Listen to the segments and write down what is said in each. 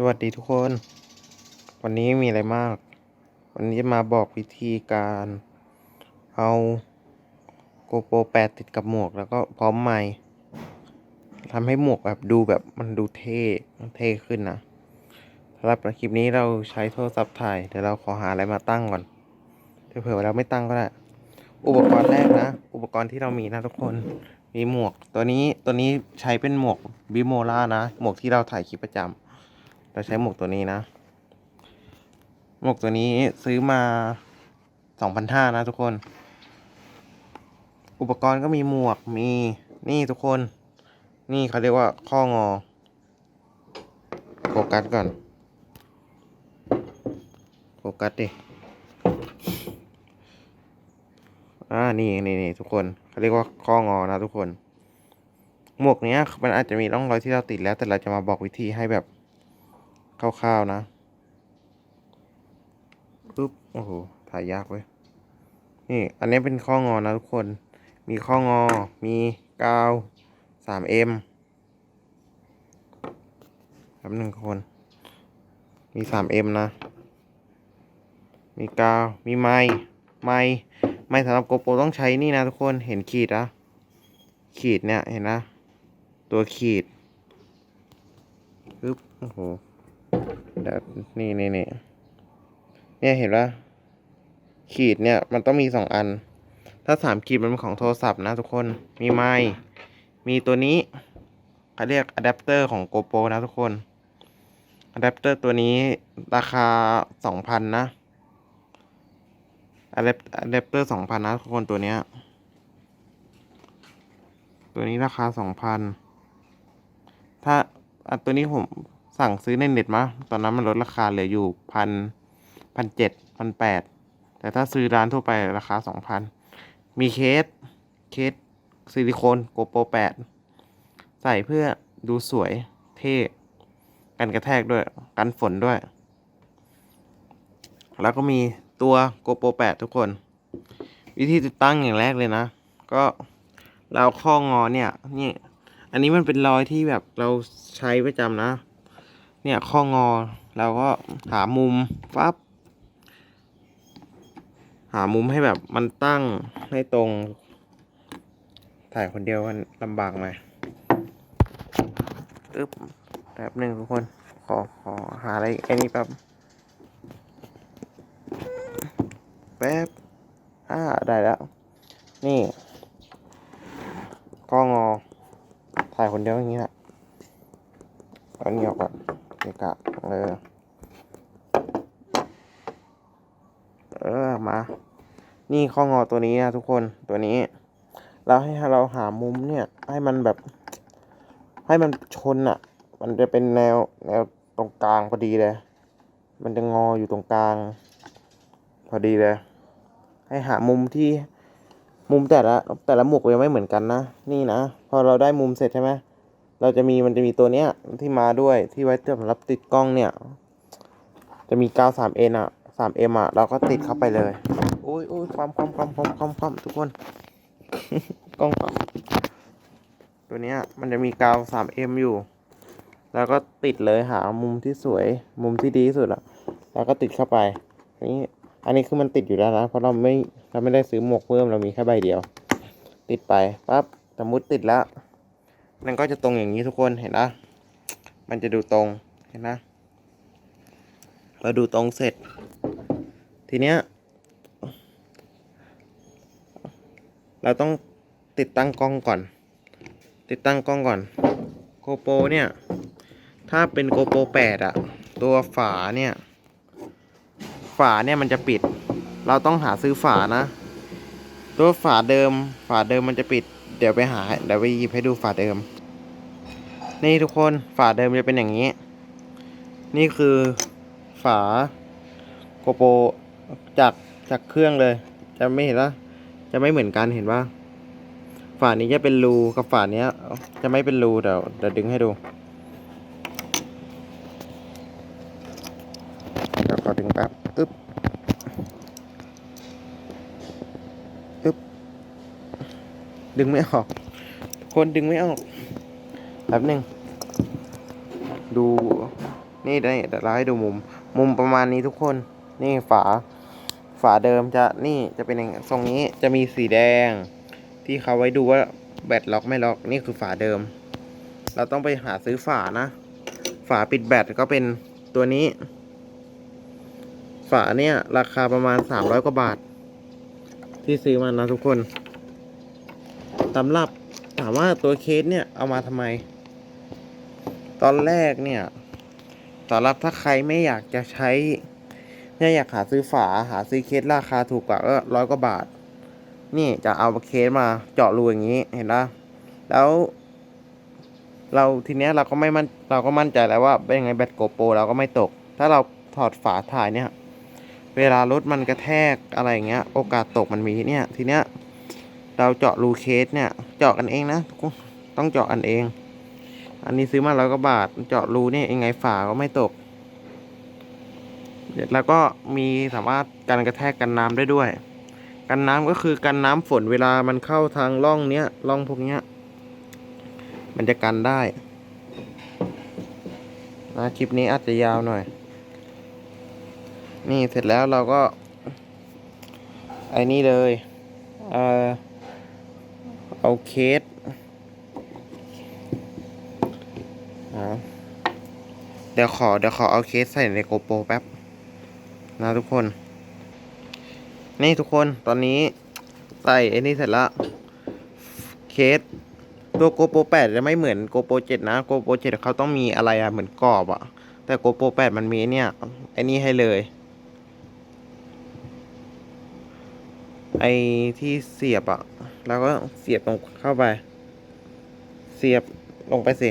สวัสดีทุกคน วันนี้มีอะไรมาก วันนี้จะมาบอกวิธีการเอาโกโปรแปดติดกับหมวกแล้วก็พร้อมไมค์ทำให้หมวกแบบดูแบบมันดูเท่มันเท่ขึ้นนะสำหรับคลิปนี้เราใช้โทรศัพท์ถ่าย เดี๋ยวเราขอหาอะไรมาตั้งก่อนเผื่อเราไม่ตั้งก็ได้ อุปกรณ์แรกนะ อุปกรณ์ที่เรามีนะทุกคนมีหมวกตัวนี้ตัวนี้ใช้เป็นหมวกบิโมล่านะ หมวกที่เราถ่ายคลิปประจำ เราใช้หมวกตัวนี้นะ หมวกตัวนี้ซื้อมาสองพันห้านะทุกคน อุปกรณ์ก็มีหมวกมีนี่ทุกคน นี่เขาเรียกว่าข้องอโฟกัสก่อนโฟกัสดิ อ่า นี่นี่นี่ทุกคน เขาเรียกว่าข้องอนะทุกคน หมวกเนี้ยมันอาจจะมีร่องรอยที่เราติดแล้ว แต่เราจะมาบอกวิธีให้แบบ คร่าวๆนะปุ๊บโอ้โหถ่ายยากเว้ยนี่ อันนี้เป็นข้องอนะทุกคน มีข้องอ มีกาวสามเอ็มครับหนึ่งคน มีสามเอ็มนะ มีกาว มีไม้ ไม้ ไม้สำหรับโกโปรต้องใช้นี่นะทุกคน เห็นขีดนะขีดเนี่ย เห็นนะ ตัวขีดปึ๊บ โอ้โห ดี๋ยวนี่นี่นี่เนี่ยเห็นปะขีดเนี่ยมันต้องมีสองอัน ถ้าสามขีดมันเป็นของโทรศัพท์นะทุกคนมีไม้มีตัวนี้เขาเรียกอะแดปเตอร์ของ GoPro นะทุกคนอะแดปเตอร์ตัวนี้ราคาสองพันนะอะแดปอะแดปเตอร์สองพันนะทุกคนตัวเนี้ยตัวนี้ราคาสองพันถ้าอตัวนี้ผม สั่งซื้อในเน็ตมาตอนนั้นมันลดราคาเหลืออยู่พันพันเจ็ดพันแปดแต่ถ้าซื้อร้านทั่วไปราคาสองพันมีเคส เคสซิลิโคนโกโปรแปดใส่เพื่อดูสวยเท่กันกระแทกด้วย กันฝนด้วย แล้วก็มีตัวโกโปรแปดทุกคน วิธีติดตั้งอย่างแรกเลยนะ ก็เราข้องอเนี่ย นี่ อันนี้มันเป็นรอยที่แบบเราใช้ประจำนะ เนี่ยข้องอเราก็หามุมปั๊บหามุมให้แบบมันตั้งให้ตรง ถ่ายคนเดียวมันลำบากหน่อยตึ๊บแป๊บหนึ่งทุกคน ขอขอหาอะไรไอ้นี่แป๊บแป๊บอ่าได้แล้ว นี่ก็งอ ถ่ายคนเดียวอย่างนี้แหละเอานี่ออกก่อน กะกะเออ เออ มา นี่ข้องอตัวนี้นะทุกคน ตัวนี้ เราให้เราหามุมเนี่ย ให้มันแบบ ให้มันชนอะ่ะ มันจะเป็นแนวแนวตรงกลางพอดีเลย มันจะงออยู่ตรงกลาง พอดีเลย ให้หามุมที่มุมแต่ละแต่ละหมวกยังไม่เหมือนกันนะ นี่นะ พอเราได้มุมเสร็จใช่ไหม เราจะมีมันจะมีตัวเนี้ยที่มาด้วยที่ไว้สำหรับติดกล้องเนี่ย จะมีกาวสามเอ็นอะสามเอ็มอะเราก็ติดเข้าไปเลยโอ้ยโอ้ยความความความความความความทุกคนกล้องความตัวเนี้ยมันจะมีกาวสามเอ็มอยู่ แล้วก็ติดเลยหามุมที่สวย มุมที่ดีที่สุดอะ แล้วก็ติดเข้าไปนนี้อันนี้คือมันติดอยู่แล้วนะเพราะเราไม่เราไม่ได้ซื้อหมวกเพิ่มเรามีแค่ใบเดียว ติดไปปั๊บสมมติติดแล้ว มันก็จะตรงอย่างนี้ทุกคนเห็นนะ มันจะดูตรงเห็นนะเราดูตรงเสร็จ ทีเนี้ย เราต้องติดตั้งกล้องก่อน ติดตั้งกล้องก่อนโกโปรเนี่ย ถ้าเป็นโกโปรแปดอะตัวฝาเนี่ย ฝาเนี่ยมันจะปิด เราต้องหาซื้อฝานะ ตัวฝาเดิม ฝาเดิมมันจะปิด เดี๋ยวไปหาเดี๋ยวไปหยิบให้ดูฝาเดิม นี่ทุกคนฝาเดิมจะเป็นอย่างนี้ นี่คือฝาโกโปรจากจากเครื่องเลย จะไม่เห็นว่าจะไม่เหมือนกันเห็นว่าฝานี้จะเป็นรูกับฝาเนี้ยจะไม่เป็นรูเดี๋ยวเดี๋ยวดึงให้ดูเดี๋ยวขอดึงแป๊บอึ๊บอึ๊บ ดึงไม่ออกทุกคนดึงไม่ออกแป๊บหนึ่งดูนี่ได้เดี๋ยวเราให้ดูมุม มุมประมาณนี้ทุกคน นี่ฝา ฝาเดิมจะนี่จะเป็นอย่างทรงนี้จะมีสีแดง ที่เขาไว้ดูว่าแบตล็อกไม่ล็อกนี่คือฝาเดิม เราต้องไปหาซื้อฝานะ ฝาปิดแบตก็เป็นตัวนี้ ฝาเนี่ย ราคาประมาณสามร้อยกว่าบาท ที่ซื้อมานะทุกคน สำรับถามว่าตัวเคสเนี่ยเอามาทำไม ตอนแรกเนี่ยสำหรับถ้าใครไม่อยากจะใช้เนี่ยอยากหาซื้อฝาหาซื้อเคสราคาถูกกว่าก็ร้อยกว่าบาท นี่จะเอาเคสมาเจาะรูอย่างนี้เห็นปะแล้ว เราทีเนี้ยเราก็ไม่มั่นเราก็มั่นใจแล้วว่าเป็นยังไงแบตโกโปรเราก็ไม่ตก ถ้าเราถอดฝาถ่ายเนี่ย เวลารถมันกระแทกอะไรอย่างเงี้ย โอกาสตกมันมีเนี่ยทีเนี้ย เราเจาะรูเคสเนี่ยเจาะกันเองนะ ต้องเจาะกันเอง อันนี้ซื้อมาร้อยกว่าบาท เจาะรูเนี่ยยังไงฝาก็ไม่ตก แล้วก็มีสามารถกันกระแทกกันน้ำได้ด้วย กันน้ำก็คือกันน้ำฝนเวลามันเข้าทางร่องเนี้ยร่องพวกเนี้ย มันจะกันได้นะคลิปนี้อาจจะยาวหน่อย นี่เสร็จแล้วเราก็ ไอ้นี่เลย เออ เอาเคสเดี๋ยวขอเดี๋ยวขอเอาเคสใส่ในโกโปรแป๊บนะทุกคน นี่ทุกคนตอนนี้ใส่ไอ้นี่เสร็จล้วเคสตัวโกโปร8จะไม่เหมือนโกโปร7นะโกโปร7เขาต้องมีอะไรอะเหมือนกรอบอะแต่โกโปร8มันมีเนี่ยไอ้นี่ให้เลยไอ้ที่เสียบอะ แล้วก็เสียบตรงเข้าไป เสียบลงไปสิ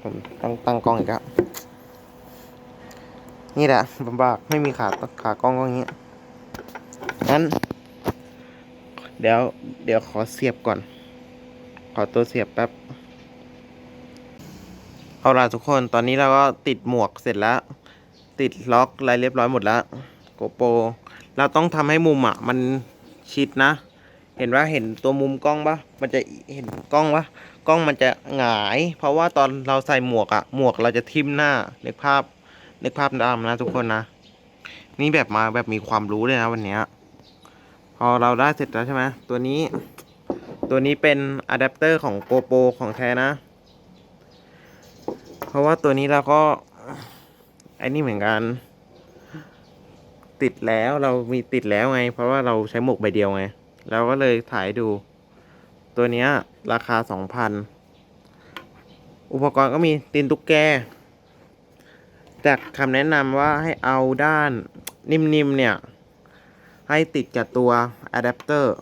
ผมต้องตั้งกล้องอีกแล้วนี่แหละลำบากไม่มีขาขากล้องก็อย่างงี้งั้น เดี๋ยว เดี๋ยวขอเสียบก่อน ขอตัวเสียบแป๊บ เอาล่ะทุกคนตอนนี้เราก็ติดหมวกเสร็จแล้ว ติดล็อกอะไรเรียบร้อยหมดแล้วโกโปรเราต้องทำให้มุมอะ มันชิดนะ เห็นว่าเห็นตัวมุมกล้องปะมันจะเห็นกล้องปะกล้องมันจะหงาย เพราะว่าตอนเราใส่หมวกอะหมวกเราจะทิ่มหน้านึกภาพนึกภาพดำนะทุกคนนะ นี่แบบมาแบบมีความรู้เลยนะวันนี้พอเราได้เสร็จแล้วใช่ไหมตัวนี้ ตัวนี้เป็นอะแดปเตอร์ของโกโปของแท้นะ เพราะว่าตัวนี้เราก็ไอ้นี่เหมือนกัน ติดแล้วเรามีติดแล้วไง เพราะว่าเราใช้หมวกใบเดียวไง เราก็เลยถ่ายดู ตัวเนี้ย ราคาสองพันอุปกรณ์ก็มีตีนตุ๊กแก จากคำแนะนำว่าให้เอาด้านนิ่มๆเนี่ย ให้ติดกับตัวอะแดปเตอร์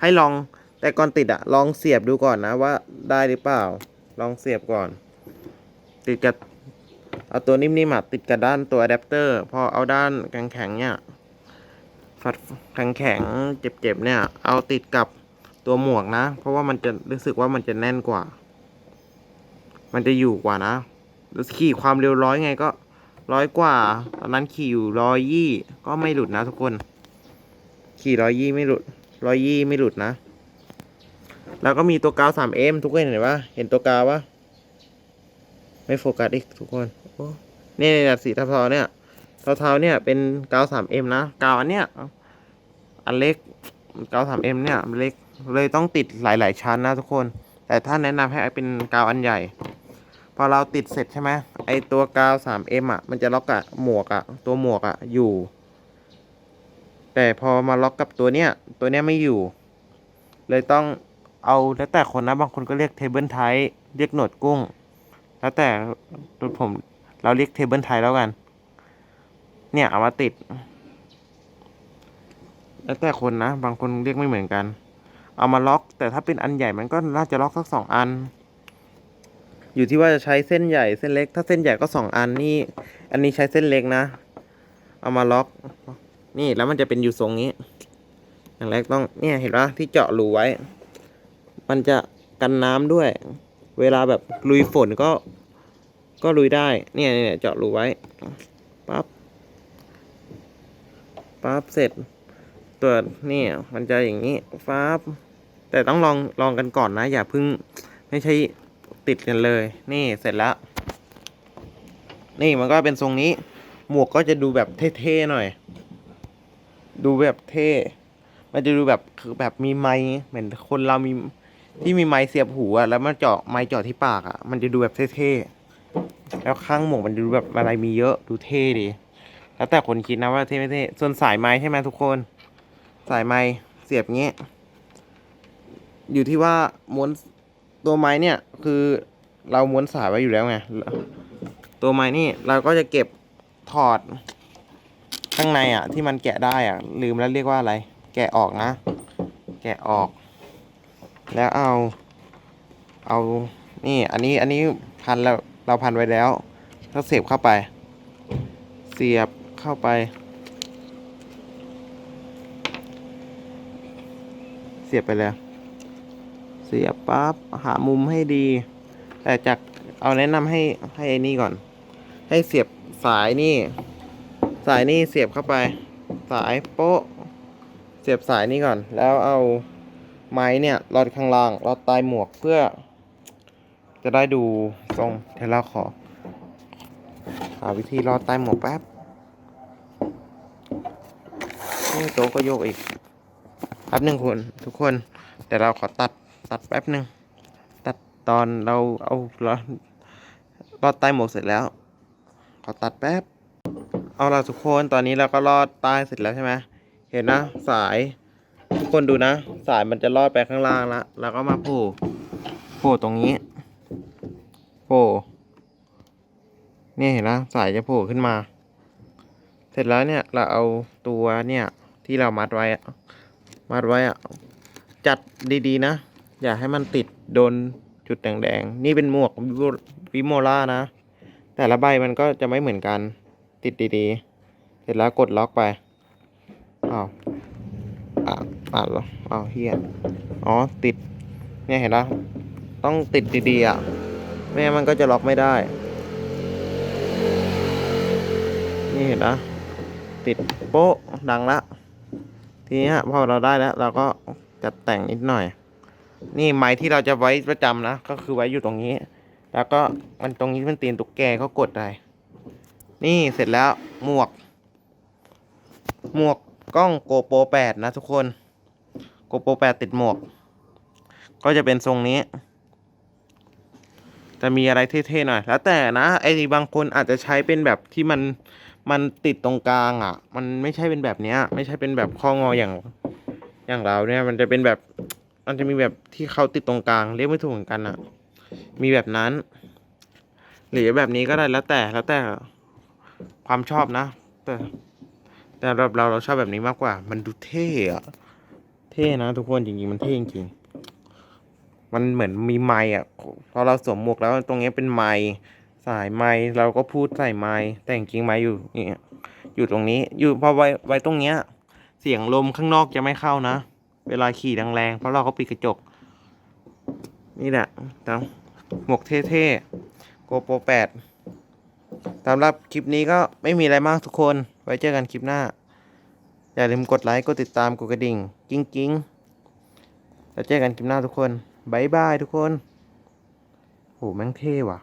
ให้ลองแต่ก่อนติดอะลองเสียบดูก่อนนะว่าได้หรือเปล่า ลองเสียบก่อน ติดกับเอาตัวนิ่มๆอะติดกับด้านตัวอะแดปเตอร์พอเอาด้านแข็งๆเนี่ย ฝัดแข็งๆเจ็บๆเนี่ย เอาติดกับตัวหมวกนะ เพราะว่ามันจะรู้สึกว่ามันจะแน่นกว่า มันจะอยู่กว่านะขี่ความเร็วร้อยไงก็ร้อยกว่า ตอนนั้นขี่อยู่ร้อยยี่ก็ไม่หลุดนะทุกคน ขี่ร้อยยี่ไม่หลุดร้อยยี่ไม่หลุดนะ แล้วก็มีตัวกาว 3M ทุกคนเห็นปะเห็นตัวกาวปะไม่โฟกัสอีกทุกคนโอ้เนี่ยสีเทาๆเนี่ยเทาๆเนี่ยเป็นกาว 3M นะ กาวอันเนี้ย อันเล็กกาว 3M เนี่ยมันเล็กเลยต้องติดหลาย ๆ ชั้นนะทุกคน แต่ถ้าแนะนำให้เป็นกาวอันใหญ่ พอเราติดเสร็จใช่ไหมไอตัวกาว 3M อะ มันจะล็อกกับหมวกอะ ตัวหมวกอะอยู่ แต่พอมาล็อกกับตัวเนี้ย ตัวเนี้ยไม่อยู่ เลยต้องเอาแล้วแต่คนนะบางคนก็เรียกเทเบิลไทเรียกหนวดกุ้ง แล้วแต่ผมเราเรียกเทเบิลไทแล้วกัน เนี่ยเอามาติด แล้วแต่คนนะ บางคนเรียกไม่เหมือนกัน เอามาล็อก แต่ถ้าเป็นอันใหญ่มันก็น่าจะล็อกสักสองอัน อยู่ที่ว่าจะใช้เส้นใหญ่เส้นเล็ก ถ้าเส้นใหญ่ก็สองอันนี่ อันนี้ใช้เส้นเล็กนะ เอามาล็อก นี่แล้วมันจะเป็นอยู่ทรงนี้ อย่างแรกต้อง เนี่ยเห็นปะที่เจาะรูไว้ มันจะกันน้ำด้วย เวลาแบบลุยฝนก็ ก็ลุยได้ เนี่ยเนี่ยเจาะรูไว้ ปั๊บ ปั๊บเสร็จ ตัวนี่มันจะอย่างนี้ฟ้าแต่ต้องลองลองกันก่อนนะ อย่าเพิ่งไม่ใช่ติดกันเลย นี่เสร็จแล้ว นี่มันก็เป็นทรงนี้ หมวกก็จะดูแบบเท่ๆหน่อย ดูแบบเท่ มันจะดูแบบคือแบบมีไม้เหมือนคนเรามีที่มีไม้เสียบหูอะแล้วมันเจาะไม้เจาะที่ปากอะมันจะดูแบบเท่ๆแล้วข้างหมวกมันดูแบบอะไรมีเยอะดูเท่ดีแล้วแต่คนคิดนะว่าเท่ไม่เท่ส่วนสายไม้ใช่ไหมทุกคนายไม้เสียบงี้ยอยู่ที่ว่าม้วนตัวไม้เนี่ยคือเราม้วนสายไว้อยู่แล้วไงตัวไม้นี่เราก็จะเก็บถอดข้างในอะ ที่มันแกะได้อะ ลืมแล้วเรียกว่าอะไร แกะออกนะ แกะออก แล้วเอา เอานี่ อันนี้อันนี้พันแล้วเราพันไว้แล้วก็เสียบเข้าไป เสียบเข้าไป สียบไปแล้ว เสียบปั๊บหามุมให้ดี แต่จากเอาแนะนำให้ให้ไอ้นี่ก่อน ให้เสียบสายนี่ สายนี่เสียบเข้าไป สายโป๊ะ เสียบสายนี่ก่อน แล้วเอาไม้เนี่ยรอดข้างล่างรอดใต้หมวกเพื่อ จะได้ดูทรงเทเลาขอหาวิธีรอดใต้หมวกแป๊บนี่โต๊ะก็โยกอีก ป๊บหนึ่งคุณทุกคนแต่เราขอตัดตัดแป๊บหนึ่งตัดตอนเราเอารอดรอดใต้หมวกเสร็จแล้ว ขอตัดแป๊บ เอาละทุกคนตอนนี้เราก็รอดใต้เสร็จแล้วใช่ไหมเห็นนะสายทุกคนดูนะ สายมันจะลอดไปข้างล่างละแล้วก็มาโผล่โผล่ตรงนี้โผล่เนี่ยเห็นนะสายจะโผล่ขึ้นมา เสร็จแล้วเนี่ยเราเอาตัวเนี่ยที่เรามัดไว้อะ มัดไว้อะจัดดีๆนะ อย่าให้มันติดโดนจุดแดงๆ นี่เป็นหมวกวิโมล่านะ แต่ละใบมันก็จะไม่เหมือนกัน ติดดีๆ เสร็จแล้วกดล็อกไปอ้าวอะอะหรออ้าวเฮียอ๋อ ติด เนี่ยเห็นปะต้องติดดีๆอะไม่งั้นมันก็จะล็อกไม่ได้ นี่เห็นนะติดโป๊ะดังละ ทีนี้ฮะพอเราได้แล้ว เราก็จัดแต่งนิดหน่อย นี่ไม้ที่เราจะไว้ประจำนะ ก็คือไว้อยู่ตรงนี้ แล้วก็มันตรงนี้มันตีนตุ๊กแกเขากดได้ นี่เสร็จแล้วหมวก หมวกกล้องโกโปรแปดนะทุกคนโกโปรแปดติดหมวก ก็จะเป็นทรงนี้ จะมีอะไรเท่ๆหน่อย แล้วแต่นะไอ้บางคนอาจจะใช้เป็นแบบที่มัน มันติดตรงกลางอะ มันไม่ใช่เป็นแบบเนี้ย ไม่ใช่เป็นแบบข้องออย่างอย่างเราเนี่ย มันจะเป็นแบบมันจะมีแบบที่เขาติดตรงกลางเรียกไม่ถูกเหมือนกันอะ มีแบบนั้น หรือแบบนี้ก็ได้แล้วแต่แล้วแต่ความชอบนะ แต่ แต่สำหรับเราเราชอบแบบนี้มากกว่า มันดูเท่อะเท่นะทุกคนจริงๆมันเท่จริงมันเหมือนมีไม้อะพอเราสวมหมวกแล้วตรงนี้เป็นไม้ สายไม้เราก็พูดใส่ไม้แต่จริงไม้อยู่นี่อยู่ตรงนี้อยู่พอไว้ไว้ตรงเนี้ย เสียงลมข้างนอกจะไม่เข้านะ เวลาขี่แรงๆเพราะเราก็ปิดกระจก นี่แหละแต่หมวกเท่ๆโกโปรแปดสำหรับคลิปนี้ก็ไม่มีอะไรมากทุกคน ไว้เจอกันคลิปหน้า อย่าลืมกดไลค์ กดติดตาม กดกระดิ่ง กิ้งกิ้งแล้วเจอกันคลิปหน้าทุกคนบายบายทุกคน โหแม่งเท่ว่ะ